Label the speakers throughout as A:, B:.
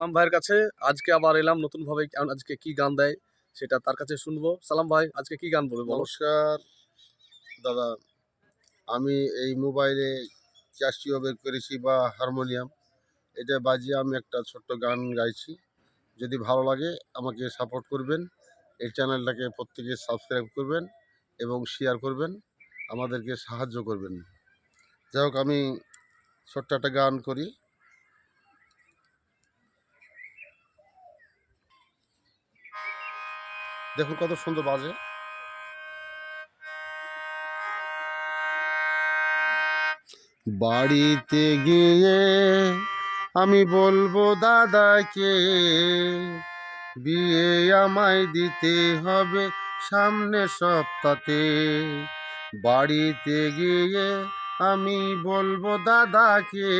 A: সালাম ভাইয়ের কাছে আজকে আবার এলাম নতুন ভাবে আজকে কি গান দেয় সেটা তার কাছে শুনব। সালাম ভাই, আজকে কি গান বলবে বলো?
B: নমস্কার। দাদা, আমি এই মোবাইলে ক্যাশিও বের করেছি বা হারমোনিয়াম। এটা বাজিয়ে আমি একটা ছোট্ট গান গাইছি। যদি ভালো লাগে আমাকে সাপোর্ট করবেন, এই চ্যানেলটাকে প্রত্যেকে সাবস্ক্রাইব করবেন এবং শেয়ার করবেন, আমাদেরকে সাহায্য করবেন। যাই হোক, আমি ছোট্ট একটা গান করি। দেখুন কত সুন্দর বাজে। বাড়িতে গিয়ে আমি বলব দাদাকে, বিয়ে আমায় দিতে হবে সামনে সপ্তাহে বাড়িতে গিয়ে আমি বলব দাদাকে,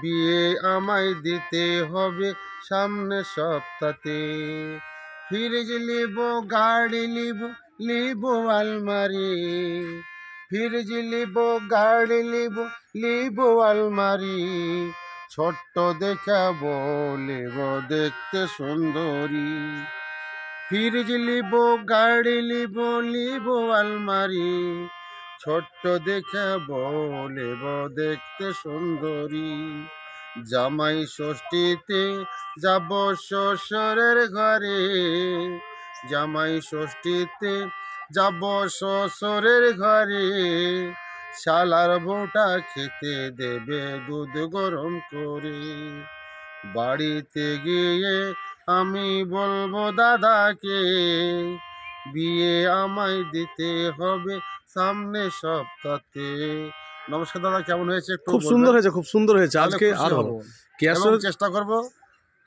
B: বিয়ে আমায় দিতে হবে সামনে সপ্তাহে ফ্রিজ লিব গাড়ি লিব লিব আলমারি। ফ্রিজ লিব গাড়ি লিব লিব আলমারি। ছোট্ট দেখাবো লিব দেখতে সুন্দরী। ফ্রিজ লিব গাড়ি লিব লিব আলমারি। ছোট্ট দেখাবো লিব দেখতে সুন্দরী। জামাই ষষ্ঠীতে যাব শ্বশুরের ঘরে। জামাই ষষ্ঠীতে যাব শ্বশুরের ঘরে। শালার বউটা খেতে দেবে দুধ গরম করে। বাড়িতে গিয়ে আমি বলব দাদাকে, বিয়ে আমায় দিতে হবে সামনে সপ্তাহে নমস্কার দাদা কেমন হয়েছে
A: খুব সুন্দর হয়েছে খুব সুন্দর হয়েছে। আজকে আর
B: হব।
A: ভালো
B: চেষ্টা করব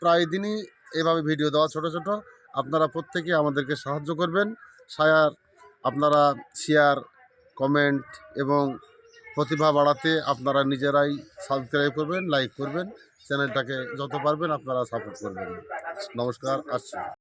B: প্রায় দিনই এভাবে ভিডিও দেওয়া ছোট ছোট। আপনারা প্রত্যেকে আমাদেরকে সাহায্য করবেন। সায়ার আপনারা শেয়ার কমেন্ট এবং প্রতিভা বাড়াতে আপনারা নিজেরাই সাবস্ক্রাইব করবেন লাইক করবেন। চ্যানেলটাকে যত পারবেন আপনারা সাপোর্ট করবেন। নমস্কার আসছি।